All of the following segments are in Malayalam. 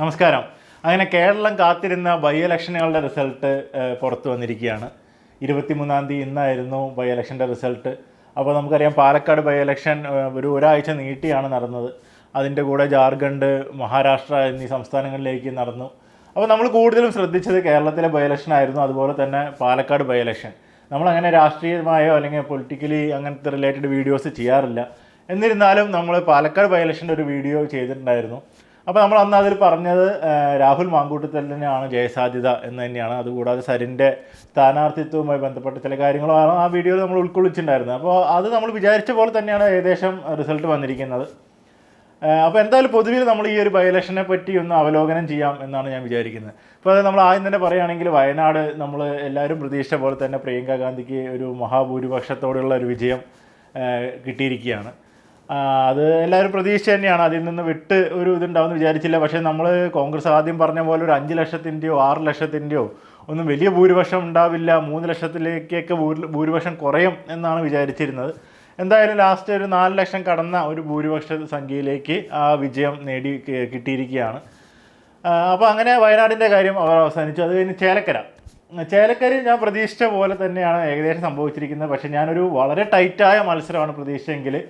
നമസ്കാരം. അങ്ങനെ കേരളം കാത്തിരുന്ന ബൈ ഇലക്ഷനുകളുടെ റിസൾട്ട് പുറത്തു വന്നിരിക്കുകയാണ്. ഇരുപത്തിമൂന്നാം തീയതി ഇന്നായിരുന്നു ബൈ ഇലക്ഷന്റെ റിസൾട്ട് അപ്പോൾ നമുക്കറിയാം പാലക്കാട് ബൈ ഇലക്ഷൻ ഒരു ഒരാഴ്ച നീട്ടിയാണ് നടന്നത്. അതിന്റെ കൂടെ ജാർഖണ്ഡ് മഹാരാഷ്ട്ര എന്നീ സംസ്ഥാനങ്ങളിലേക്ക് നടന്നു. അപ്പോൾ നമ്മൾ കൂടുതലും ശ്രദ്ധിച്ചത് കേരളത്തിലെ ബൈ ഇലക്ഷൻ ആയിരുന്നു അതുപോലെ തന്നെ പാലക്കാട് ബൈ ഇലക്ഷൻ നമ്മളങ്ങനെ രാഷ്ട്രീയമായോ അല്ലെങ്കിൽ പൊളിറ്റിക്കലി അങ്ങനത്തെ റിലേറ്റഡ് വീഡിയോസ് ചെയ്യാറില്ല. എന്നിരുന്നാലും നമ്മൾ പാലക്കാട് ബൈ ഇലക്ഷന്റെ ഒരു വീഡിയോ ചെയ്തിട്ടുണ്ടായിരുന്നു. അപ്പോൾ നമ്മൾ അന്ന് അതിൽ പറഞ്ഞത് രാഹുൽ മാങ്കൂട്ടത്തലിനാണ് ജയസാധ്യത എന്ന് തന്നെയാണ്. അതുകൂടാതെ സരിന്റെ സ്ഥാനാർത്ഥിത്വവുമായി ബന്ധപ്പെട്ട ചില കാര്യങ്ങളാണ് ആ വീഡിയോയിൽ നമ്മൾ ഉൾക്കൊള്ളിച്ചിട്ടുണ്ടായിരുന്നത്. അപ്പോൾ അത് നമ്മൾ വിചാരിച്ച പോലെ തന്നെയാണ് ഏകദേശം റിസൾട്ട് വന്നിരിക്കുന്നത്. അപ്പോൾ എന്തായാലും പൊതുവിൽ നമ്മൾ ഈ ഒരു ബൈ ഇലക്ഷനെ പറ്റി ഒന്ന് അവലോകനം ചെയ്യാം എന്നാണ് ഞാൻ വിചാരിക്കുന്നത്. ഇപ്പോൾ അത് നമ്മൾ ആദ്യം തന്നെ പറയുകയാണെങ്കിൽ വയനാട് നമ്മൾ എല്ലാവരും പ്രതീക്ഷിച്ച പോലെ തന്നെ പ്രിയങ്ക ഗാന്ധിക്ക് ഒരു മഹാഭൂരിപക്ഷത്തോടെയുള്ള ഒരു വിജയം കിട്ടിയിരിക്കുകയാണ്. അത് എല്ലാവരും പ്രതീക്ഷ തന്നെയാണ്. അതിൽ നിന്ന് വിട്ട് ഒരു ഇതുണ്ടാവുമെന്ന് വിചാരിച്ചില്ല. പക്ഷേ നമ്മൾ കോൺഗ്രസ് ആദ്യം പറഞ്ഞ പോലെ ഒരു അഞ്ച് ലക്ഷത്തിന്റെയോ ആറ് ലക്ഷത്തിന്റെയോ ഒന്നും വലിയ ഭൂരിപക്ഷം ഉണ്ടാവില്ല. മൂന്ന് ലക്ഷത്തിലേക്കൊക്കെ ഭൂരി- ഭൂരിപക്ഷം കുറയും എന്നാണ് വിചാരിച്ചിരുന്നത്. എന്തായാലും ലാസ്റ്റ് ഒരു നാല് ലക്ഷം കടന്ന ഒരു ഭൂരിപക്ഷ സംഖ്യയിലേക്ക് ആ വിജയം നേടി കിട്ടിയിരിക്കുകയാണ്. അപ്പോൾ അങ്ങനെ വയനാടിന്റെ കാര്യം അവർ അവസാനിച്ചു. അത് കഴിഞ്ഞ് ചേലക്കര. ചേലക്കര ഞാൻ പ്രതീക്ഷിച്ച പോലെ തന്നെയാണ് ഏകദേശം സംഭവിച്ചിരിക്കുന്നത്. പക്ഷേ ഞാനൊരു വളരെ ടൈറ്റായ മത്സരമാണ് പ്രതീക്ഷിച്ചെങ്കിൽ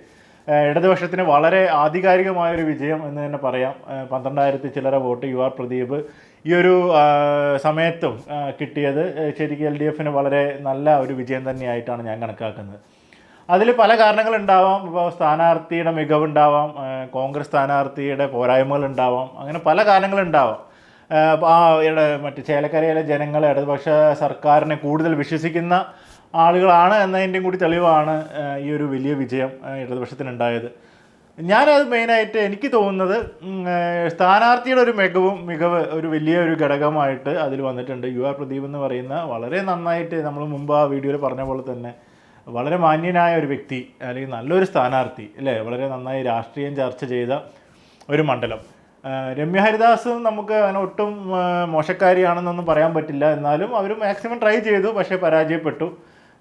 ഇടതുപക്ഷത്തിന് വളരെ ആധികാരികമായ ഒരു വിജയം എന്ന് തന്നെ പറയാം. പന്ത്രണ്ടായിരത്തി ചില്ലറ വോട്ട് യു ആർ പ്രദീപ്. ഈ ഒരു സമയത്തും കിട്ടിയത് ശരിക്കും എൽ ഡി എഫിന് വളരെ നല്ല ഒരു വിജയം തന്നെയായിട്ടാണ് ഞാൻ കണക്കാക്കുന്നത്. അതിൽ പല കാരണങ്ങളുണ്ടാവാം. ഇപ്പോൾ സ്ഥാനാർത്ഥിയുടെ മികവുണ്ടാവാം കോൺഗ്രസ് സ്ഥാനാർത്ഥിയുടെ പോരായ്മകളുണ്ടാവാം അങ്ങനെ പല കാരണങ്ങളുണ്ടാവാം. ആ മറ്റ് ചേലക്കരയിലെ ജനങ്ങൾ ഇടതുപക്ഷ സർക്കാരിനെ കൂടുതൽ വിശ്വസിക്കുന്ന ആളുകളാണ് എന്നതിന്റെയും കൂടി തെളിവാണ് ഈ ഒരു വലിയ വിജയം ഇടതുപക്ഷത്തിനുണ്ടായത്. ഞാനത് മെയിനായിട്ട് എനിക്ക് തോന്നുന്നത് സ്ഥാനാർത്ഥിയുടെ ഒരു മികവും മികവ് ഒരു വലിയ ഒരു ഘടകമായിട്ട് അതിൽ വന്നിട്ടുണ്ട്. യു ആർ പ്രദീപ് എന്ന് പറയുന്ന വളരെ നന്നായിട്ട് നമ്മൾ മുമ്പ് ആ വീഡിയോയിൽ പറഞ്ഞ പോലെ തന്നെ വളരെ മാന്യനായ ഒരു വ്യക്തി അല്ലെങ്കിൽ നല്ലൊരു സ്ഥാനാർത്ഥി അല്ലേ? വളരെ നന്നായി രാഷ്ട്രീയം ചർച്ച ചെയ്ത ഒരു മണ്ഡലം. രമ്യ ഹരിദാസും നമുക്ക് അങ്ങനെ ഒട്ടും മോശക്കാരിയാണെന്നൊന്നും പറയാൻ പറ്റില്ല. എന്നാലും അവർ മാക്സിമം ട്രൈ ചെയ്തു പക്ഷേ പരാജയപ്പെട്ടു.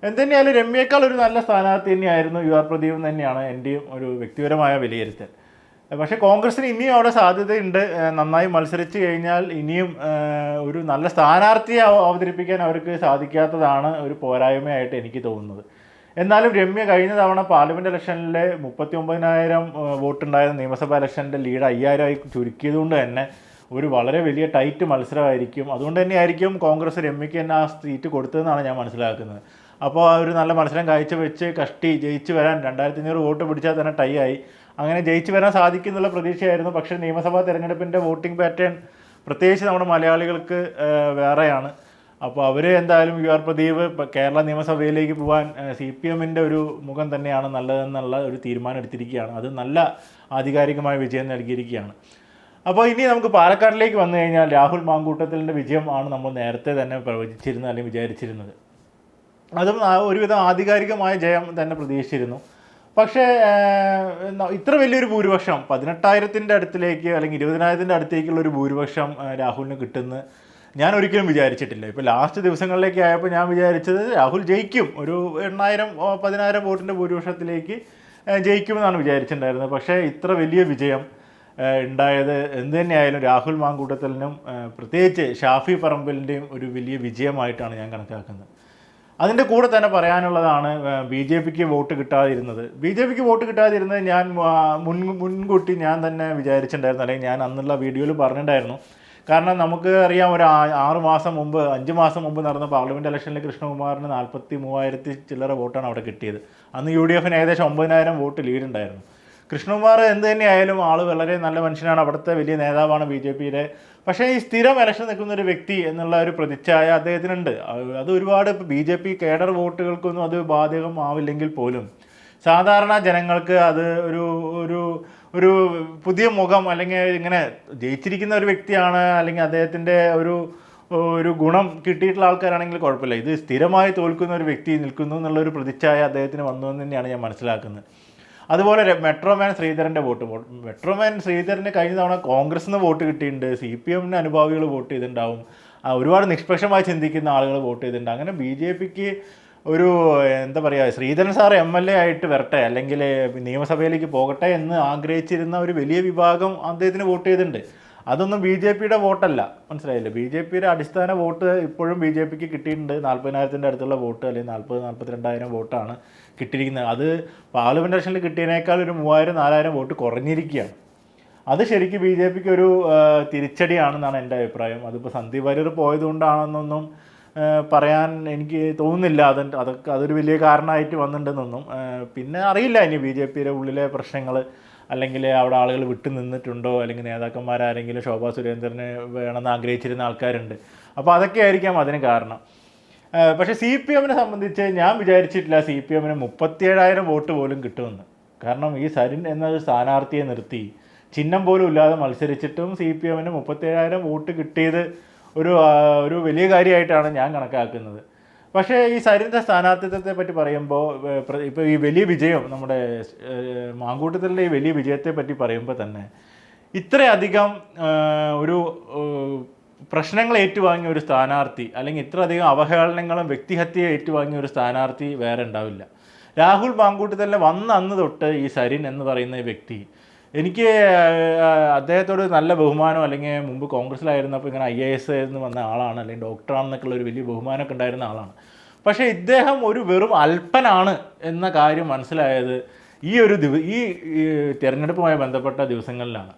എന്തുതന്നെയായാലും രമ്യേക്കാൾ ഒരു നല്ല സ്ഥാനാർത്ഥി തന്നെയായിരുന്നു യു ആർ പ്രദീപ് തന്നെയാണ് എന്റെയും ഒരു വ്യക്തിപരമായ വിലയിരുത്തൽ. പക്ഷേ കോൺഗ്രസിന് ഇനിയും അവിടെ സാധ്യതയുണ്ട്. നന്നായി മത്സരിച്ച് കഴിഞ്ഞാൽ ഇനിയും ഒരു നല്ല സ്ഥാനാർത്ഥിയെ അവ- അവതരിപ്പിക്കാൻ അവർക്ക് സാധിക്കാത്തതാണ് ഒരു പോരായ്മയായിട്ട് എനിക്ക് തോന്നുന്നത്. എന്നാലും രമ്യ കഴിഞ്ഞ തവണ പാർലമെന്റ് ഇലക്ഷനിലെ മുപ്പത്തി ഒമ്പതിനായിരം വോട്ടുണ്ടായിരുന്ന നിയമസഭാ ഇലക്ഷന്റെ ലീഡ് അയ്യായിരമായി ചുരുക്കിയതുകൊണ്ട് തന്നെ ഒരു വളരെ വലിയ ടൈറ്റ് മത്സരമായിരിക്കും. അതുകൊണ്ട് തന്നെയായിരിക്കും കോൺഗ്രസ് രമ്യയ്ക്ക് തന്നെ ആ സീറ്റ് കൊടുത്തതെന്നാണ് ഞാൻ മനസ്സിലാക്കുന്നത്. അപ്പോൾ ആ ഒരു നല്ല മത്സരം കാഴ്ച വെച്ച് കഷ്ടി ജയിച്ചു വരാൻ രണ്ടായിരത്തി അഞ്ഞൂറ് വോട്ട് പിടിച്ചാൽ തന്നെ ടൈ ആയി. അങ്ങനെ ജയിച്ചു വരാൻ സാധിക്കുന്നുള്ള പ്രതീക്ഷയായിരുന്നു. പക്ഷേ നിയമസഭാ തെരഞ്ഞെടുപ്പിന്റെ വോട്ടിംഗ് പാറ്റേൺ പ്രത്യേകിച്ച് നമ്മുടെ മലയാളികൾക്ക് വേറെയാണ്. അപ്പോൾ അവർ എന്തായാലും യു ആർ പ്രദീപ് കേരള നിയമസഭയിലേക്ക് പോകാൻ സി പി എമ്മിന്റെ ഒരു മുഖം തന്നെയാണ് നല്ലതെന്നുള്ള ഒരു തീരുമാനം എടുത്തിരിക്കുകയാണ്. അത് നല്ല ആധികാരികമായ വിജയം നൽകിയിരിക്കുകയാണ്. അപ്പോൾ ഇനി നമുക്ക് പാലക്കാടിലേക്ക് വന്നു കഴിഞ്ഞാൽ രാഹുൽ മാങ്കൂട്ടത്തിലിന്റെ വിജയം ആണ് നമ്മൾ നേരത്തെ തന്നെ പ്രവചിച്ചിരുന്നത് അല്ലെങ്കിൽ വിചാരിച്ചിരുന്നത്. അതും ഒരുവിധം ആധികാരികമായ ജയം തന്നെ പ്രതീക്ഷിച്ചിരുന്നു. പക്ഷേ ഇത്ര വലിയൊരു ഭൂരിപക്ഷം പതിനെട്ടായിരത്തിന്റെ അടുത്തിലേക്ക് അല്ലെങ്കിൽ ഇരുപതിനായിരത്തിന്റെ അടുത്തേക്കുള്ള ഒരു ഭൂരിപക്ഷം രാഹുലിന് കിട്ടുന്ന ഞാൻ ഒരിക്കലും വിചാരിച്ചിട്ടില്ല. ഇപ്പോൾ ലാസ്റ്റ് ദിവസങ്ങളിലേക്ക് ആയപ്പോൾ ഞാൻ വിചാരിച്ചത് രാഹുൽ ജയിക്കും. ഒരു എണ്ണായിരം പതിനായിരം വോട്ടിന്റെ ഭൂരിപക്ഷത്തിലേക്ക് ജയിക്കുമെന്നാണ് വിചാരിച്ചിട്ടുണ്ടായിരുന്നത്. പക്ഷേ ഇത്ര വലിയ വിജയം ഉണ്ടായത് എന്ത് തന്നെയായാലും രാഹുൽ മാങ്കൂട്ടത്തലിനും പ്രത്യേകിച്ച് ഷാഫി പറമ്പിലിന്റെയും ഒരു വലിയ വിജയമായിട്ടാണ് ഞാൻ കണക്കാക്കുന്നത്. അതിന്റെ കൂടെ തന്നെ പറയാനുള്ളതാണ് ബി ജെ പിക്ക് വോട്ട് കിട്ടാതിരുന്നത്. ബി ജെ പിക്ക് വോട്ട് കിട്ടാതിരുന്നത് ഞാൻ മുൻ മുൻകൂട്ടി ഞാൻ തന്നെ വിചാരിച്ചിട്ടുണ്ടായിരുന്നു അല്ലെങ്കിൽ ഞാൻ അന്നുള്ള വീഡിയോയിൽ പറഞ്ഞിട്ടുണ്ടായിരുന്നു. കാരണം നമുക്ക് അറിയാം ഒരു ആറ് മാസം മുമ്പ് അഞ്ച് മാസം മുമ്പ് നടന്ന പാർലമെന്റ് ഇലക്ഷനിൽ കൃഷ്ണകുമാറിന് നാൽപ്പത്തി മൂവായിരത്തി ചില്ലറ വോട്ടാണ് അവിടെ കിട്ടിയത്. അന്ന് യു ഡി എഫിന് ഏകദേശം ഒമ്പതിനായിരം വോട്ട് ലീഡ് ഉണ്ടായിരുന്നു. കൃഷ്ണകുമാർ എന്ത് തന്നെയായാലും ആൾ വളരെ നല്ല മനുഷ്യനാണ്. അവിടുത്തെ വലിയ നേതാവാണ് ബി ജെ പിയുടെ. പക്ഷേ ഈ സ്ഥിരം ഇലക്ഷൻ നിൽക്കുന്ന ഒരു വ്യക്തി എന്നുള്ള ഒരു പ്രതിച്ഛായ അദ്ദേഹത്തിനുണ്ട്. അത് ഒരുപാട് ബി ജെ പി കേഡർ വോട്ടുകൾക്കൊന്നും അത് ബാധകമാവില്ലെങ്കിൽ പോലും. സാധാരണ ജനങ്ങൾക്ക് അത് ഒരു ഒരു ഒരു പുതിയ മുഖം അല്ലെങ്കിൽ ഇങ്ങനെ ജയിച്ചിരിക്കുന്ന ഒരു വ്യക്തിയാണ് അല്ലെങ്കിൽ അദ്ദേഹത്തിന്റെ ഒരു ഒരു ഗുണം കിട്ടിയിട്ടുള്ള ആൾക്കാരാണെങ്കിൽ കുഴപ്പമില്ല. ഇത് സ്ഥിരമായി തോൽക്കുന്ന ഒരു വ്യക്തി നിൽക്കുന്നു എന്നുള്ളൊരു പ്രതിച്ഛായ അദ്ദേഹത്തിന് വന്നു എന്ന് തന്നെയാണ് ഞാൻ മനസ്സിലാക്കുന്നത്. അതുപോലെ മെട്രോമാൻ ശ്രീധരന്റെ വോട്ട്. മെട്രോമാൻ ശ്രീധരന് കഴിഞ്ഞ തവണ കോൺഗ്രസിന് വോട്ട് കിട്ടിയിട്ടുണ്ട്. സി പി എമ്മിന് അനുഭാവികൾ വോട്ട് ചെയ്തിട്ടുണ്ടാവും. ഒരുപാട് നിഷ്പക്ഷമായി ചിന്തിക്കുന്ന ആളുകൾ വോട്ട് ചെയ്തിട്ടുണ്ട്. അങ്ങനെ ബി ജെ പിക്ക് ഒരു എന്താ പറയുക Sreedharan sir M L A ആയിട്ട് വരട്ടെ അല്ലെങ്കിൽ നിയമസഭയിലേക്ക് പോകട്ടെ എന്ന് ആഗ്രഹിച്ചിരുന്ന ഒരു വലിയ വിഭാഗം അദ്ദേഹത്തിന് വോട്ട് ചെയ്തിട്ടുണ്ട്. അതൊന്നും ബി ജെ പിയുടെ വോട്ടല്ല. മനസ്സിലായില്ലേ? ബി ജെ പിയുടെ അടിസ്ഥാന വോട്ട് ഇപ്പോഴും ബി ജെ പിക്ക് കിട്ടിയിട്ടുണ്ട്. നാൽപ്പതിനായിരത്തിന്റെ അടുത്തുള്ള വോട്ട് അല്ലെങ്കിൽ നാൽപ്പത് നാൽപ്പത്തിരണ്ടായിരം വോട്ടാണ് കിട്ടിയിരിക്കുന്നത്. അത് പാർലമെന്റ് ഇലക്ഷനിൽ കിട്ടിയതിനേക്കാൾ ഒരു മൂവായിരം നാലായിരം വോട്ട് കുറഞ്ഞിരിക്കുകയാണ്. അത് ശരിക്കും ബി ജെ പിക്ക് ഒരു തിരിച്ചടിയാണെന്നാണ് എന്റെ അഭിപ്രായം. അതിപ്പോൾ സന്ദീപ് വാര്യർ പോയതുകൊണ്ടാണെന്നൊന്നും പറയാൻ എനിക്ക് തോന്നുന്നില്ല. അത് അതൊക്കെ അതൊരു വലിയ കാരണമായിട്ട് വന്നിട്ടുണ്ടെന്നൊന്നും പിന്നെ അറിയില്ല. ഇനി ബി ജെ പിയുടെ ഉള്ളിലെ പ്രശ്നങ്ങൾ അല്ലെങ്കിൽ അവിടെ ആളുകൾ വിട്ടു നിന്നിട്ടുണ്ടോ? അല്ലെങ്കിൽ നേതാക്കന്മാരാരെങ്കിലും ശോഭാ സുരേന്ദ്രന് വേണമെന്ന് ആഗ്രഹിച്ചിരുന്ന ആൾക്കാരുണ്ട്. അപ്പോൾ അതൊക്കെ ആയിരിക്കാം അതിന് കാരണം. പക്ഷേ സി പി എമ്മിനെ സംബന്ധിച്ച് ഞാൻ വിചാരിച്ചിട്ടില്ല സി പി എമ്മിന് മുപ്പത്തിയേഴായിരം വോട്ട് പോലും കിട്ടുമെന്ന്. കാരണം ഈ സരിൻ എന്ന സ്ഥാനാർത്ഥിയെ നിർത്തി ചിഹ്നം പോലും ഇല്ലാതെ മത്സരിച്ചിട്ടും സി പി എമ്മിന് മുപ്പത്തിയേഴായിരം വോട്ട് കിട്ടിയത് ഒരു ഒരു വലിയ കാര്യമായിട്ടാണ് ഞാൻ കണക്കാക്കുന്നത്. പക്ഷേ ഈ സരിന്റെ സ്ഥാനാർത്ഥിത്വത്തെ പറ്റി പറയുമ്പോൾ ഇപ്പോൾ ഈ വലിയ വിജയം നമ്മുടെ മാങ്കൂട്ടത്തിലെ ഈ വലിയ വിജയത്തെ പറ്റി പറയുമ്പോൾ തന്നെ ഇത്രയധികം ഒരു പ്രശ്നങ്ങൾ ഏറ്റുവാങ്ങിയ ഒരു സ്ഥാനാർത്ഥി അല്ലെങ്കിൽ ഇത്രയധികം അവഹേളനങ്ങളും വ്യക്തിഹത്യ ഏറ്റുവാങ്ങിയ ഒരു സ്ഥാനാർത്ഥി വേറെ ഉണ്ടാവില്ല. രാഹുൽ മാങ്കൂട്ടത്തിലെ വന്ന അന്ന് തൊട്ട് ഈ സരിൻ എന്ന് പറയുന്ന വ്യക്തി എനിക്ക് അദ്ദേഹത്തോട് നല്ല ബഹുമാനം അല്ലെങ്കിൽ മുമ്പ് കോൺഗ്രസ്സിലായിരുന്നപ്പോൾ ഇങ്ങനെ ഐ എ എസ് എന്ന് വന്ന ആളാണ് അല്ലെങ്കിൽ ഡോക്ടറാണെന്നൊക്കെയുള്ള ഒരു വലിയ ബഹുമാനമൊക്കെ ഉണ്ടായിരുന്ന ആളാണ്. പക്ഷേ ഇദ്ദേഹം ഒരു വെറും അല്പനാണ് എന്ന കാര്യം മനസ്സിലായത് ഈ ഒരു ദിവ ഈ തിരഞ്ഞെടുപ്പുമായി ബന്ധപ്പെട്ട ദിവസങ്ങളിലാണ്.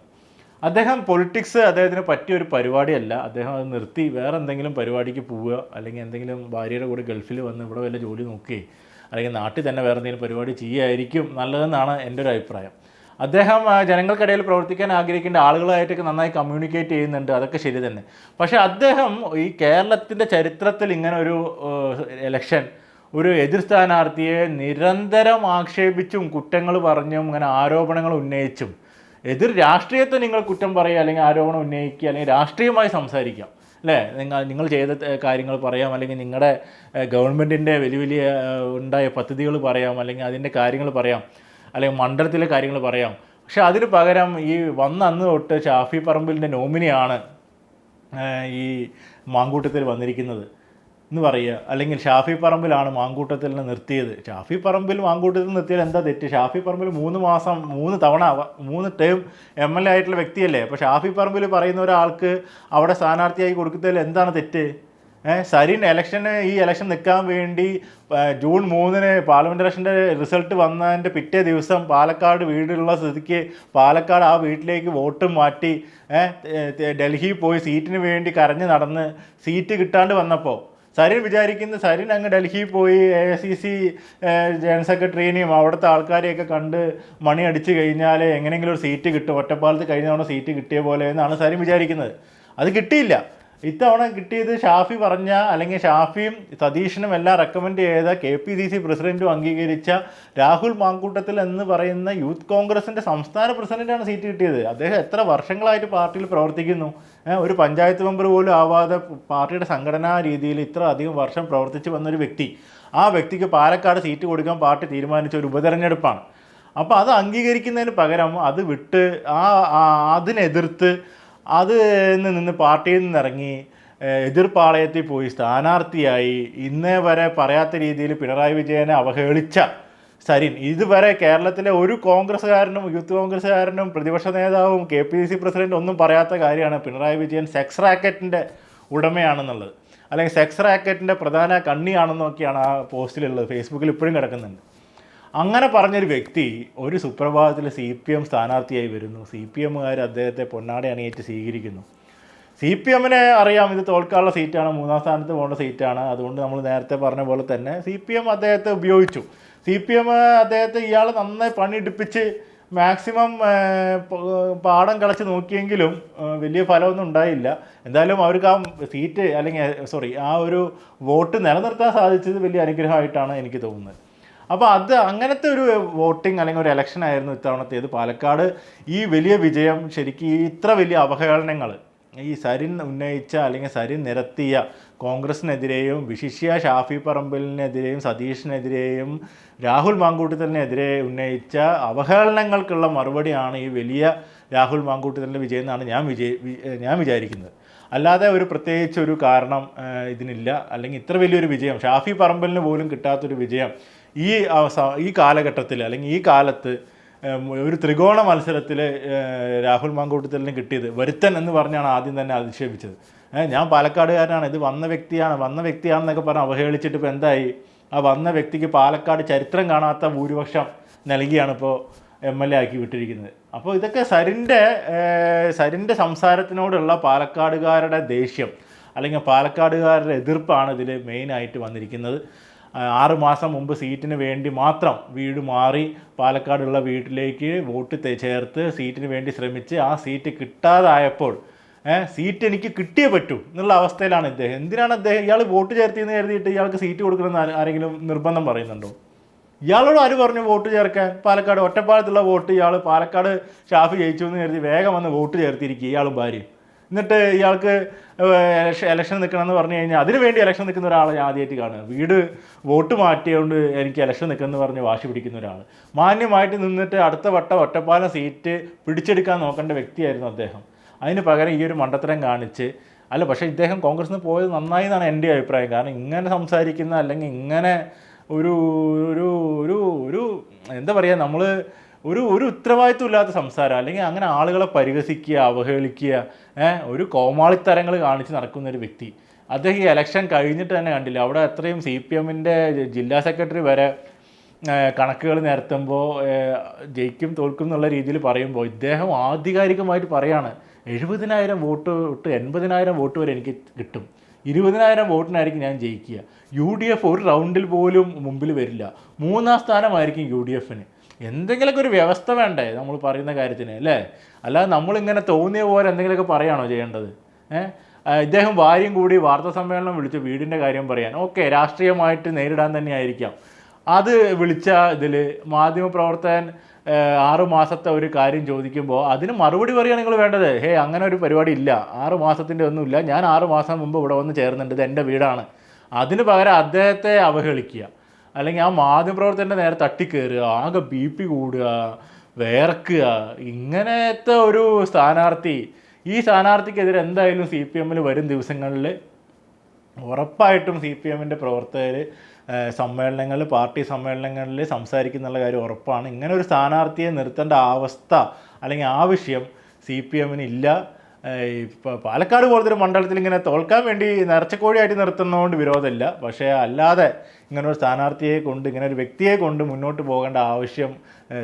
അദ്ദേഹം പൊളിറ്റിക്സ് അദ്ദേഹത്തിന് പറ്റിയ ഒരു പരിപാടിയല്ല. അദ്ദേഹം അത് നിർത്തി വേറെ എന്തെങ്കിലും പരിപാടിക്ക് പോവുക അല്ലെങ്കിൽ എന്തെങ്കിലും ഭാര്യയുടെ കൂടെ ഗൾഫിൽ വന്ന് ഇവിടെ വല്ല ജോലി നോക്കുകയും അല്ലെങ്കിൽ നാട്ടിൽ തന്നെ വേറെ എന്തെങ്കിലും പരിപാടി ചെയ്യുമായിരിക്കും നല്ലതെന്നാണ് എന്റെ ഒരു അഭിപ്രായം. അദ്ദേഹം ജനങ്ങൾക്കിടയിൽ പ്രവർത്തിക്കാൻ ആഗ്രഹിക്കേണ്ട ആളുകളായിട്ടൊക്കെ നന്നായി കമ്മ്യൂണിക്കേറ്റ് ചെയ്യുന്നുണ്ട്. അതൊക്കെ ശരി തന്നെ. പക്ഷേ അദ്ദേഹം ഈ കേരളത്തിന്റെ ചരിത്രത്തിൽ ഇങ്ങനെ ഒരു എലക്ഷൻ ഒരു എതിർ സ്ഥാനാർത്ഥിയെ നിരന്തരം ആക്ഷേപിച്ചും കുറ്റങ്ങൾ പറഞ്ഞും ഇങ്ങനെ ആരോപണങ്ങൾ ഉന്നയിച്ചും എതിർ രാഷ്ട്രീയത്തെ നിങ്ങൾ കുറ്റം പറയുക അല്ലെങ്കിൽ ആരോപണം ഉന്നയിക്കുക അല്ലെങ്കിൽ രാഷ്ട്രീയമായി സംസാരിക്കാം അല്ലേ? നിങ്ങൾ നിങ്ങൾ ചെയ്ത കാര്യങ്ങൾ പറയാം അല്ലെങ്കിൽ നിങ്ങളുടെ ഗവൺമെന്റിന്റെ വലിയ വലിയ ഉണ്ടായ പദ്ധതികൾ പറയാം അല്ലെങ്കിൽ അതിന്റെ കാര്യങ്ങൾ പറയാം. അല്ലെങ്കിൽ മണ്ഡലത്തിലെ കാര്യങ്ങൾ പറയാം. പക്ഷെ അതിന് പകരം ഈ വന്ന അന്ന് തൊട്ട് ഷാഫി പറമ്പിലിന്റെ നോമിനിയാണ് ഈ മാങ്കൂട്ടത്തിൽ വന്നിരിക്കുന്നത് എന്ന് പറയുക. അല്ലെങ്കിൽ ഷാഫി പറമ്പിലാണ് മാങ്കൂട്ടത്തിൽ നിർത്തിയത്. ഷാഫി പറമ്പിൽ മാങ്കൂട്ടത്തിൽ നിർത്തിയാൽ എന്താ തെറ്റ്? ഷാഫി പറമ്പിൽ മൂന്ന് മാസം മൂന്ന് തവണ മൂന്ന് ടേം എം എൽ എ ആയിട്ടുള്ള വ്യക്തിയല്ലേ? അപ്പോൾ ഷാഫി പറമ്പിൽ പറയുന്ന ഒരാൾക്ക് അവിടെ സ്ഥാനാർത്ഥിയായി കൊടുക്കുന്നതിൽ എന്താണ് തെറ്റ്? സരിൻ ഇലക്ഷന് ഈ ഇലക്ഷൻ നിൽക്കാൻ വേണ്ടി ജൂൺ മൂന്നിന് പാർലമെന്റ് ഇലക്ഷന്റെ റിസൾട്ട് വന്നതിന്റെ പിറ്റേ ദിവസം പാലക്കാട് വീടുള്ള സ്ഥിതിക്ക് പാലക്കാട് ആ വീട്ടിലേക്ക് വോട്ട് മാറ്റി ഡൽഹി ഡൽഹിയിൽ പോയി സീറ്റിന് വേണ്ടി കരഞ്ഞ് നടന്ന് സീറ്റ് കിട്ടാണ്ട് വന്നപ്പോൾ സരിൻ വിചാരിക്കുന്ന സരിൻ അങ്ങ് ഡൽഹിയിൽ പോയി എ സി സി ജനറൽ സെക്രട്ടറിനെയും അവിടുത്തെ ആൾക്കാരെയൊക്കെ കണ്ട് മണി അടിച്ച് കഴിഞ്ഞാൽ എങ്ങനെയെങ്കിലും ഒരു സീറ്റ് കിട്ടും. ഒറ്റപ്പാലത്ത് കഴിഞ്ഞ തവണ സീറ്റ് കിട്ടിയ പോലെ എന്നാണ് സരിൻ വിചാരിക്കുന്നത്. അത് കിട്ടിയില്ല. ഇത്തവണ കിട്ടിയത് ഷാഫി പറഞ്ഞ അല്ലെങ്കിൽ ഷാഫിയും സതീഷിനും എല്ലാം റെക്കമെൻഡ് ചെയ്ത കെ പി സി സി പ്രസിഡന്റും അംഗീകരിച്ച രാഹുൽ മാങ്കൂട്ടത്തിൽ എന്ന് പറയുന്ന യൂത്ത് കോൺഗ്രസിന്റെ സംസ്ഥാന പ്രസിഡന്റാണ് സീറ്റ് കിട്ടിയത്. അദ്ദേഹം എത്ര വർഷങ്ങളായിട്ട് പാർട്ടിയിൽ പ്രവർത്തിക്കുന്നു. ഒരു പഞ്ചായത്ത് മെമ്പർ പോലും ആവാതെ പാർട്ടിയുടെ സംഘടനാ രീതിയിൽ ഇത്ര അധികം വർഷം പ്രവർത്തിച്ചു വന്നൊരു വ്യക്തി. ആ വ്യക്തിക്ക് പാലക്കാട് സീറ്റ് കൊടുക്കാൻ പാർട്ടി തീരുമാനിച്ച ഒരു ഉപതെരഞ്ഞെടുപ്പാണ്. അപ്പോൾ അത് അംഗീകരിക്കുന്നതിന് പകരം അത് വിട്ട് ആ- അതിനെതിർത്ത് അത് നിന്ന് പാർട്ടിയിൽ നിന്ന് ഇറങ്ങി എതിർപ്പാളയത്തിൽ പോയി സ്ഥാനാർത്ഥിയായി ഇന്നേ വരെ പറയാത്ത രീതിയിൽ പിണറായി വിജയനെ അവഹേളിച്ച സരിൻ. ഇതുവരെ കേരളത്തിലെ ഒരു കോൺഗ്രസ്സുകാരനും യൂത്ത് കോൺഗ്രസ്സുകാരനും പ്രതിപക്ഷ നേതാവും കെ പി സി പ്രസിഡന്റ് ഒന്നും പറയാത്ത കാര്യമാണ് പിണറായി വിജയൻ സെക്സ് റാക്കറ്റിന്റെ ഉടമയാണെന്നുള്ളത്. അല്ലെങ്കിൽ സെക്സ് റാക്കറ്റിന്റെ പ്രധാന കണ്ണിയാണെന്നൊക്കെയാണ് ആ പോസ്റ്റിലുള്ളത്. ഫേസ്ബുക്കിൽ ഇപ്പോഴും കിടക്കുന്നുണ്ട്. അങ്ങനെ പറഞ്ഞൊരു വ്യക്തി ഒരു സുപ്രഭാതത്തിൽ സി പി എം സ്ഥാനാർത്ഥിയായി വരുന്നു. സി പി എമ്മുകാർ അദ്ദേഹത്തെ പൊന്നാടി അണിയേറ്റ് സ്വീകരിക്കുന്നു. സി പി എമ്മിനെ അറിയാം ഇത് തോൽക്കാനുള്ള സീറ്റാണ് മൂന്നാം സ്ഥാനത്ത് പോകേണ്ട സീറ്റാണ്. അതുകൊണ്ട് നമ്മൾ നേരത്തെ പറഞ്ഞ പോലെ തന്നെ സി പി എം അദ്ദേഹത്തെ ഉപയോഗിച്ചു. സി പി എം അദ്ദേഹത്തെ ഇയാൾ നന്നായി പണിയെടുപ്പിച്ച് മാക്സിമം പാടം കളച്ച് നോക്കിയെങ്കിലും വലിയ ഫലമൊന്നും ഉണ്ടായില്ല. എന്തായാലും അവർക്ക് ആ സീറ്റ് അല്ലെങ്കിൽ സോറി ആ ഒരു വോട്ട് നിലനിർത്താൻ സാധിച്ചത് വലിയ അനുഗ്രഹമായിട്ടാണ് എനിക്ക് തോന്നുന്നത്. അപ്പോൾ അത് അങ്ങനത്തെ ഒരു വോട്ടിംഗ് അല്ലെങ്കിൽ ഒരു ഇലക്ഷൻ ആയിരുന്നു ഇത്തവണത്തേത് പാലക്കാട് ഈ വലിയ വിജയം ശരിക്കും ഇത്ര വലിയ അവഹേളനങ്ങൾ ഈ സരിൻ ഉന്നയിച്ച അല്ലെങ്കിൽ സരിൻ നിരത്തിയ കോൺഗ്രസിനെതിരെയും വിശിഷ്യ ഷാഫി പറമ്പലിനെതിരെയും സതീഷിനെതിരെയും രാഹുൽ മാങ്കൂട്ടത്തിനെതിരെ ഉന്നയിച്ച അവഹേളനങ്ങൾക്കുള്ള മറുപടിയാണ് ഈ വലിയ രാഹുൽ മാങ്കൂട്ടത്തിന്റെ വിജയം എന്നാണ് ഞാൻ വിജയ ഞാൻ വിചാരിക്കുന്നത്. അല്ലാതെ ഒരു പ്രത്യേകിച്ച് ഒരു കാരണം ഇതിനില്ല. അല്ലെങ്കിൽ ഇത്ര വലിയൊരു വിജയം ഷാഫി പറമ്പലിന് പോലും കിട്ടാത്തൊരു വിജയം ഈ ഈ കാലഘട്ടത്തിൽ അല്ലെങ്കിൽ ഈ കാലത്ത് ഒരു ത്രികോണ മത്സരത്തിൽ രാഹുൽ മാങ്കൂട്ടത്തലിന് കിട്ടിയത് വരുത്തൻ എന്ന് പറഞ്ഞാണ് ആദ്യം തന്നെ അധിക്ഷേപിച്ചത്. ഞാൻ പാലക്കാടുകാരനാണ്. ഇത് വന്ന വ്യക്തിയാണ്. വന്ന വ്യക്തിയാണെന്നൊക്കെ പറഞ്ഞ് അവഹേളിച്ചിട്ട് ഇപ്പോൾ എന്തായി? ആ വന്ന വ്യക്തിക്ക് പാലക്കാട് ചരിത്രം കാണാത്ത ഭൂരിപക്ഷം നൽകിയാണ് ഇപ്പോൾ എം എൽ എ ആക്കി വിട്ടിരിക്കുന്നത്. അപ്പോൾ ഇതൊക്കെ സരിന്റെ സരിന്റെ സംസാരത്തിനോടുള്ള പാലക്കാടുകാരുടെ ദേഷ്യം അല്ലെങ്കിൽ പാലക്കാടുകാരുടെ എതിർപ്പാണ് ഇതിൽ മെയിനായിട്ട് വന്നിരിക്കുന്നത്. ആറ് മാസം മുമ്പ് സീറ്റിന് വേണ്ടി മാത്രം വീട് മാറി പാലക്കാടുള്ള വീട്ടിലേക്ക് വോട്ട് ചേർത്ത് സീറ്റിന് വേണ്ടി ശ്രമിച്ച് ആ സീറ്റ് കിട്ടാതായപ്പോൾ സീറ്റ് എനിക്ക് കിട്ടിയേ പറ്റൂ എന്നുള്ള അവസ്ഥയിലാണ് ഇദ്ദേഹം. എന്തിനാണ് അദ്ദേഹം ഇയാൾ വോട്ട് ചേർത്തിയെന്ന് കരുതിയിട്ട് ഇയാൾക്ക് സീറ്റ് കൊടുക്കണമെന്ന് ആരെങ്കിലും നിർബന്ധം പറയുന്നുണ്ടോ? ഇയാളോട് ആര് പറഞ്ഞു വോട്ട് ചേർക്കാൻ? പാലക്കാട് ഒറ്റപ്പാലത്തുള്ള വോട്ട് ഇയാൾ പാലക്കാട് ഷാഫി ജയിച്ചു എന്ന് കരുതി വേഗം വന്ന് വോട്ട് ചേർത്തിരിക്കുക ഇയാളും ഭാര്യയും. എന്നിട്ട് ഇയാൾക്ക് ഇലക്ഷൻ നിൽക്കണം നിൽക്കണമെന്ന് പറഞ്ഞു കഴിഞ്ഞാൽ അതിന് വേണ്ടി ഇലക്ഷൻ നിൽക്കുന്ന ഒരാളെ ഞാൻ ആദ്യമായിട്ട് കാണുക. വീട് വോട്ട് മാറ്റിയതുകൊണ്ട് എനിക്ക് ഇലക്ഷൻ നിൽക്കുമെന്ന് പറഞ്ഞ് വാശി പിടിക്കുന്ന ഒരാൾ മാന്യമായിട്ട് നിന്നിട്ട് അടുത്ത വട്ടം ഒറ്റപ്പാലം സീറ്റ് പിടിച്ചെടുക്കാൻ നോക്കേണ്ട വ്യക്തിയായിരുന്നു അദ്ദേഹം. അതിന് പകരം ഈ ഒരു മണ്ടത്തരം കാണിച്ച് അല്ല പക്ഷേ ഇദ്ദേഹം കോൺഗ്രസിന് പോയത് നന്നായി എന്നാണ് എന്റെ അഭിപ്രായം. കാരണം ഇങ്ങനെ സംസാരിക്കുന്ന അല്ലെങ്കിൽ ഇങ്ങനെ ഒരു ഒരു ഒരു ഒരു എന്താ പറയുക നമ്മൾ ഒരു ഒരു ഉത്തരവാദിത്വം ഇല്ലാത്ത സംസാരം. അല്ലെങ്കിൽ അങ്ങനെ ആളുകളെ പരിഹസിക്കുക അവഹേളിക്കുക ഒരു കോമാളിത്തരങ്ങൾ കാണിച്ച് നടക്കുന്ന ഒരു വ്യക്തി. അദ്ദേഹം ഈ ഇലക്ഷൻ കഴിഞ്ഞിട്ട് തന്നെ കണ്ടില്ല? അവിടെ അത്രയും സി പി എമ്മിന്റെ ജില്ലാ സെക്രട്ടറി വരെ കണക്കുകൾ നിരത്തുമ്പോൾ ജയിക്കും തോൽക്കും എന്നുള്ള രീതിയിൽ പറയുമ്പോൾ ഇദ്ദേഹം ആധികാരികമായിട്ട് പറയാണ് എഴുപതിനായിരം വോട്ട് തൊട്ട് എൺപതിനായിരം വോട്ട് വരെ എനിക്ക് കിട്ടും. ഇരുപതിനായിരം വോട്ടിനായിരിക്കും ഞാൻ ജയിക്കുക. യു ഡി എഫ് ഒരു റൗണ്ടിൽ പോലും മുമ്പിൽ വരില്ല. മൂന്നാം സ്ഥാനമായിരിക്കും യു ഡി എഫിന്. എന്തെങ്കിലുമൊക്കെ ഒരു വ്യവസ്ഥ വേണ്ടേ? നമ്മൾ പറയുന്ന കാര്യത്തിന് അല്ലേ? അല്ലാതെ നമ്മളിങ്ങനെ തോന്നിയ പോലെ എന്തെങ്കിലുമൊക്കെ പറയുകയാണോ ചെയ്യേണ്ടത്? ഏഹ് ഇദ്ദേഹം ഭാര്യയും കൂടി വാർത്താ സമ്മേളനം വിളിച്ച് വീടിന്റെ കാര്യം പറയാൻ. ഓക്കെ രാഷ്ട്രീയമായിട്ട് നേരിടാൻ തന്നെ ആയിരിക്കാം അത് വിളിച്ച ഇതിൽ മാധ്യമപ്രവർത്തകൻ ആറുമാസത്തെ ആറ് മാസത്തെ ഒരു കാര്യം ചോദിക്കുമ്പോൾ അതിന് മറുപടി പറയുകയാണ് നിങ്ങൾ വേണ്ടത്. ഹേ അങ്ങനെ ഒരു പരിപാടി ഇല്ല. ആറ് മാസത്തിന്റെ ഒന്നുമില്ല ഞാൻ ആറ് മാസം മുമ്പ് ഇവിടെ വന്ന് ചേർന്നിട്ടുണ്ട് ഇത് എന്റെ വീടാണ്. അതിന് പകരം അദ്ദേഹത്തെ അവഹേളിക്കുക. അല്ലെങ്കിൽ ആ മാധ്യമപ്രവർത്തകന്റെ നേരെ തട്ടിക്കയറുക ആകെ ബി പി കൂടുക വേർക്കുക ഇങ്ങനത്തെ ഒരു സ്ഥാനാർത്ഥി ഈ സ്ഥാനാർത്ഥിക്കെതിരെ എന്തായാലും സി പി എമ്മിൽ വരും ദിവസങ്ങളിൽ. ഉറപ്പായിട്ടും സി പി എമ്മിന്റെ പ്രവർത്തകർ സമ്മേളനങ്ങളിൽ പാർട്ടി സമ്മേളനങ്ങളിൽ സംസാരിക്കുന്നുള്ള കാര്യം ഉറപ്പാണ്. ഇങ്ങനെ ഒരു സ്ഥാനാർത്ഥിയെ നിർത്തേണ്ട അവസ്ഥ അല്ലെങ്കിൽ ആവശ്യം സി പി എമ്മിന് ഇല്ല. ഇപ്പോൾ പാലക്കാട് പോലത്തെ ഒരു മണ്ഡലത്തിൽ ഇങ്ങനെ തോൽക്കാൻ വേണ്ടി നിറച്ചക്കോഴിയായിട്ട് നിർത്തുന്നതുകൊണ്ട് വിരോധമില്ല. പക്ഷേ അല്ലാതെ ഇങ്ങനെ ഒരു സ്ഥാനാർത്ഥിയെ കൊണ്ട് ഇങ്ങനെ ഒരു വ്യക്തിയെ കൊണ്ട് മുന്നോട്ട് പോകേണ്ട ആവശ്യം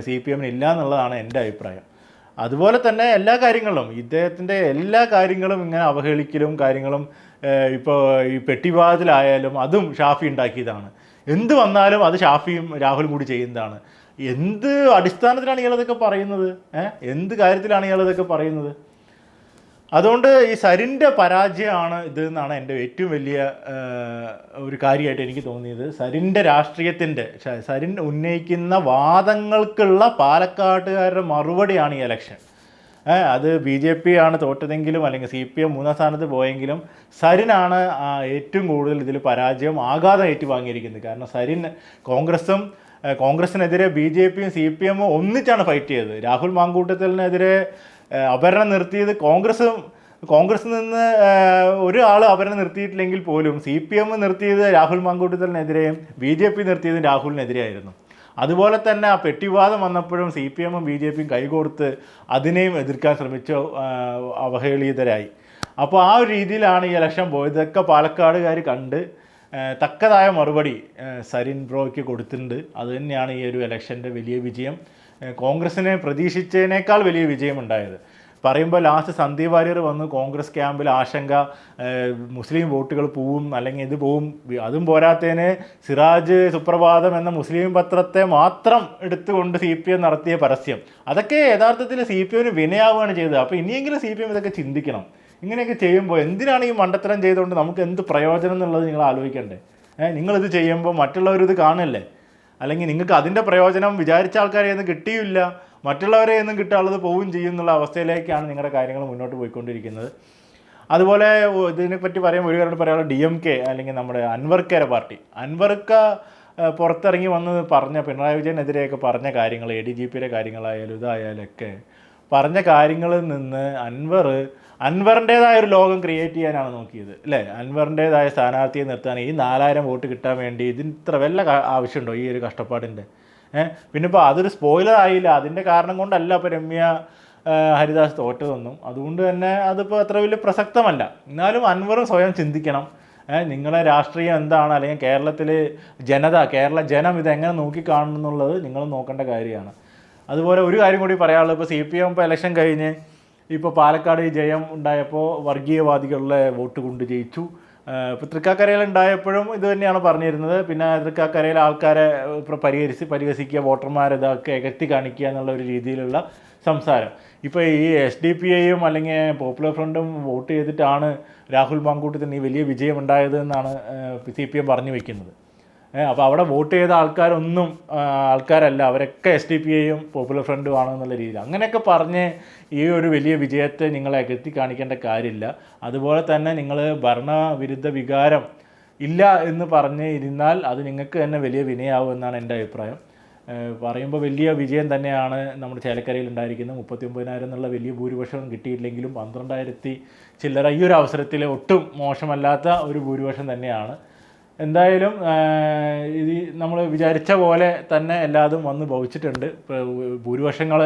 സി പി എമ്മിന് ഇല്ല എന്നുള്ളതാണ് എന്റെ അഭിപ്രായം. അതുപോലെ തന്നെ എല്ലാ കാര്യങ്ങളും ഇദ്ദേഹത്തിന്റെ എല്ലാ കാര്യങ്ങളും ഇങ്ങനെ അവഹേളിക്കലും കാര്യങ്ങളും ഇപ്പോൾ ഈ പെട്ടിവാദത്തിലായാലും അതും ഷാഫി ഉണ്ടാക്കിയതാണ്. എന്ത് വന്നാലും അത് ഷാഫിയും രാഹുലും കൂടി ചെയ്യുന്നതാണ്. എന്ത് അടിസ്ഥാനത്തിലാണ് ഇയാളതൊക്കെ പറയുന്നത്? എന്ത് കാര്യത്തിലാണ് ഇയാളതൊക്കെ പറയുന്നത്? അതുകൊണ്ട് ഈ സരിന്റെ പരാജയമാണ് ഇത് എന്നാണ് എന്റെ ഏറ്റവും വലിയ ഒരു കാര്യമായിട്ട് എനിക്ക് തോന്നിയത്. സരിന്റെ രാഷ്ട്രീയത്തിന്റെ സരിൻ ഉന്നയിക്കുന്ന വാദങ്ങൾക്കുള്ള പാലക്കാട്ടുകാരുടെ മറുപടിയാണ് ഈ ഇലക്ഷൻ അത് ബി ജെ പി ആണ് തോറ്റതെങ്കിലും അല്ലെങ്കിൽ സി പി എം മൂന്നാം സ്ഥാനത്ത് പോയെങ്കിലും സരിനാണ് ഏറ്റവും കൂടുതൽ ഇതിൽ പരാജയം ആഘാതം ഏറ്റുവാങ്ങിയിരിക്കുന്നത്. കാരണം സരിൻ കോൺഗ്രസും കോൺഗ്രസിനെതിരെ ബി ജെ പിയും സി പി എമ്മും ഒന്നിച്ചാണ് ഫൈറ്റ് ചെയ്തത്. രാഹുൽ മാങ്കൂട്ടത്തിനെതിരെ ഏ, അപഹരണം നിർത്തിയത് കോൺഗ്രസും കോൺഗ്രസിൽ നിന്ന് ഒരു ഒരാൾ അപഹരണം നിർത്തിയിട്ടില്ലെങ്കിൽ പോലും സി പി എം നിർത്തിയത് രാഹുൽ മാങ്കൂട്ടത്തിനെതിരെയും ബി ജെ പി നിർത്തിയതും രാഹുലിനെതിരെയായിരുന്നു. അതുപോലെ തന്നെ ആ പെട്ടിവാദം വന്നപ്പോഴും സി പി എമ്മും ബി ജെ പിയും കൈകോർത്ത് അതിനെയും എതിർക്കാൻ ശ്രമിച്ച അവഹേളിതരായി. അപ്പോൾ ആ ഒരു രീതിയിലാണ് ഈ ഇലക്ഷൻ പോയത്. ഇതൊക്കെ പാലക്കാടുകാർ കണ്ട് തക്കതായ മറുപടി സരിൻ ബ്രോയ്ക്ക് കൊടുത്തിട്ടുണ്ട്. അതുതന്നെയാണ് ഈ ഒരു ഇലക്ഷന്റെ വലിയ വിജയം. കോൺഗ്രസിനെ പ്രതീക്ഷിച്ചതിനേക്കാൾ വലിയ വിജയമുണ്ടായത്. പറയുമ്പോൾ ലാസ്റ്റ് സന്ദീപ് വാര്യർ വന്ന് കോൺഗ്രസ് ക്യാമ്പിൽ ആശങ്ക മുസ്ലിം വോട്ടുകൾ പോവും അല്ലെങ്കിൽ ഇത് പോവും അതും പോരാത്തതിന് സിറാജ് സുപ്രഭാതം എന്ന മുസ്ലിം പത്രത്തെ മാത്രം എടുത്തുകൊണ്ട് സി പി എം നടത്തിയ പരസ്യം. അതൊക്കെ യഥാർത്ഥത്തിൽ സി പി എമ്മിന് വിനയാവുകയാണ് ചെയ്തത്. അപ്പോൾ ഇനിയെങ്കിലും സി പി എം ഇതൊക്കെ ചിന്തിക്കണം. ഇങ്ങനെയൊക്കെ ചെയ്യുമ്പോൾ എന്തിനാണ് ഈ മണ്ടത്തരം ചെയ്തുകൊണ്ട് നമുക്ക് എന്ത് പ്രയോജനം എന്നുള്ളത് നിങ്ങൾ ആലോചിക്കണ്ടേ? നിങ്ങളിത് ചെയ്യുമ്പോൾ മറ്റുള്ളവരിത് കാണല്ലേ അല്ലെങ്കിൽ നിങ്ങൾക്ക് അതിന്റെ പ്രയോജനം വിചാരിച്ച ആൾക്കാരെ ഒന്നും കിട്ടിയില്ല മറ്റുള്ളവരെ ഒന്നും കിട്ടാനുള്ളത് പോവുകയും ചെയ്യും എന്നുള്ള അവസ്ഥയിലേക്കാണ് നിങ്ങളുടെ കാര്യങ്ങൾ മുന്നോട്ട് പോയിക്കൊണ്ടിരിക്കുന്നത്. അതുപോലെ ഇതിനെപ്പറ്റി പറയാൻ ഒരു കാര്യം പറയാനുള്ള ഡി എം കെ അല്ലെങ്കിൽ നമ്മുടെ അൻവർക്കര പാർട്ടി. അൻവർക്ക പുറത്തിറങ്ങി വന്ന് പറഞ്ഞ പിണറായി വിജയനെതിരെയൊക്കെ പറഞ്ഞ കാര്യങ്ങൾ എ ഡി ജി പിയുടെ കാര്യങ്ങളായാലും ഇതായാലും ഒക്കെ പറഞ്ഞ കാര്യങ്ങളിൽ നിന്ന് അൻവർ അൻവറിന്റെതായ ഒരു ലോകം ക്രിയേറ്റ് ചെയ്യാനാണ് നോക്കിയത് അല്ലേ? അൻവറിന്റെതായ സ്ഥാനാർത്ഥിയെ നിർത്താൻ ഈ നാലായിരം വോട്ട് കിട്ടാൻ വേണ്ടി ഇതിന് ഇത്ര വല്ല ആവശ്യമുണ്ടോ ഈ ഒരു കഷ്ടപ്പാടിന്റെ? പിന്നെ ഇപ്പോൾ അതൊരു സ്പോയിലർ ആയില്ല. അതിന്റെ കാരണം കൊണ്ടല്ല ഇപ്പോൾ രമ്യ ഹരിദാസ് തോറ്റതൊന്നും അതുകൊണ്ട് തന്നെ അതിപ്പോൾ അത്ര വലിയ പ്രസക്തമല്ല. എന്നാലും അൻവറും സ്വയം ചിന്തിക്കണം. നിങ്ങളെ രാഷ്ട്രീയം എന്താണ്? അല്ലെങ്കിൽ കേരളത്തിലെ ജനത കേരള ജനം ഇതെങ്ങനെ നോക്കിക്കാണുന്നുള്ളത് നിങ്ങൾ നോക്കേണ്ട കാര്യമാണ്. അതുപോലെ ഒരു കാര്യം കൂടി പറയാനുള്ളത്. ഇപ്പോൾ സി പി എം ഇപ്പോൾ ഇലക്ഷൻ കഴിഞ്ഞ് ഇപ്പോൾ പാലക്കാട് ജയം ഉണ്ടായപ്പോൾ വർഗീയവാദികളുടെ വോട്ട് കൊണ്ട് ജയിച്ചു. ഇപ്പോൾ തൃക്കാക്കരയിൽ ഉണ്ടായപ്പോഴും ഇത് തന്നെയാണ് പറഞ്ഞിരുന്നത്. പിന്നെ തൃക്കാക്കരയിൽ ആൾക്കാരെ പരിഹരിച്ച് പരിഹസിക്കുക വോട്ടർമാരെ ഇതൊക്കെ എകത്തി കാണിക്കുക എന്നുള്ള ഒരു രീതിയിലുള്ള സംസാരം. ഇപ്പോൾ ഈ എസ് ഡി പി ഐയും അല്ലെങ്കിൽ പോപ്പുലർ ഫ്രണ്ടും വോട്ട് ചെയ്തിട്ടാണ് രാഹുൽ മാങ്കൂട്ടത്തിന് ഈ വലിയ വിജയം ഉണ്ടായത് എന്നാണ് സി പി എം പറഞ്ഞു വെക്കുന്നത്. അപ്പോൾ അവിടെ വോട്ട് ചെയ്ത ആൾക്കാരൊന്നും ആൾക്കാരല്ല. അവരൊക്കെ എസ് ഡി പി ഐയും പോപ്പുലർ ഫ്രണ്ടും ആണെന്നുള്ള രീതിയിൽ അങ്ങനെയൊക്കെ പറഞ്ഞ് ഈ ഒരു വലിയ വിജയത്തെ നിങ്ങളെ അകത്തി കാണിക്കേണ്ട കാര്യമില്ല. അതുപോലെ തന്നെ നിങ്ങൾ ഭരണവിരുദ്ധ വികാരം ഇല്ല എന്ന് പറഞ്ഞ് ഇരുന്നാൽ അത് നിങ്ങൾക്ക് തന്നെ വലിയ വിനയാവും എന്നാണ് എന്റെ അഭിപ്രായം. പറയുമ്പോൾ വലിയ വിജയം തന്നെയാണ് നമ്മുടെ ചേലക്കരയിൽ ഉണ്ടായിരിക്കുന്നത്. മുപ്പത്തി ഒമ്പതിനായിരം എന്നുള്ള വലിയ ഭൂരിപക്ഷം കിട്ടിയില്ലെങ്കിലും പന്ത്രണ്ടായിരത്തി ചില്ലറ ഈ ഒരു അവസരത്തിൽ ഒട്ടും മോശമല്ലാത്ത ഒരു ഭൂരിപക്ഷം തന്നെയാണ്. എന്തായാലും ഇത് നമ്മൾ വിചാരിച്ച പോലെ തന്നെ എല്ലാതും വന്ന് ഭവിച്ചിട്ടുണ്ട്. ഭൂരിപക്ഷങ്ങൾ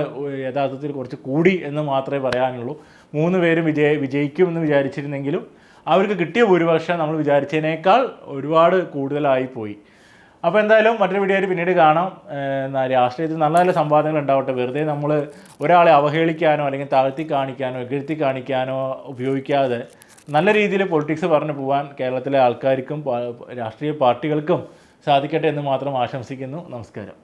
യഥാർത്ഥത്തിൽ കുറച്ച് കൂടി എന്ന് മാത്രമേ പറയാനുള്ളൂ. മൂന്ന് പേരും വിജയ വിജയിക്കുമെന്ന് വിചാരിച്ചിരുന്നെങ്കിലും അവർക്ക് കിട്ടിയ ഭൂരിപക്ഷം നമ്മൾ വിചാരിച്ചതിനേക്കാൾ ഒരുപാട് കൂടുതലായി പോയി. അപ്പോൾ എന്തായാലും മറ്റൊരു വീഡിയോയിൽ പിന്നീട് കാണാം. എന്നാ രാഷ്ട്രീയത്തിൽ നല്ല നല്ല സംവാദങ്ങൾ ഉണ്ടാവട്ടെ. വെറുതെ നമ്മൾ ഒരാളെ അവഹേളിക്കാനോ അല്ലെങ്കിൽ താഴ്ത്തി കാണിക്കാനോ എഴുത്തി കാണിക്കാനോ ഉപയോഗിക്കാതെ നല്ല രീതിയിൽ പൊളിറ്റിക്സ് പറഞ്ഞു പോകാൻ കേരളത്തിലെ ആൾക്കാർക്കും രാഷ്ട്രീയ പാർട്ടികൾക്കും സാധിക്കട്ടെ എന്ന് മാത്രം ആശംസിക്കുന്നു. നമസ്കാരം.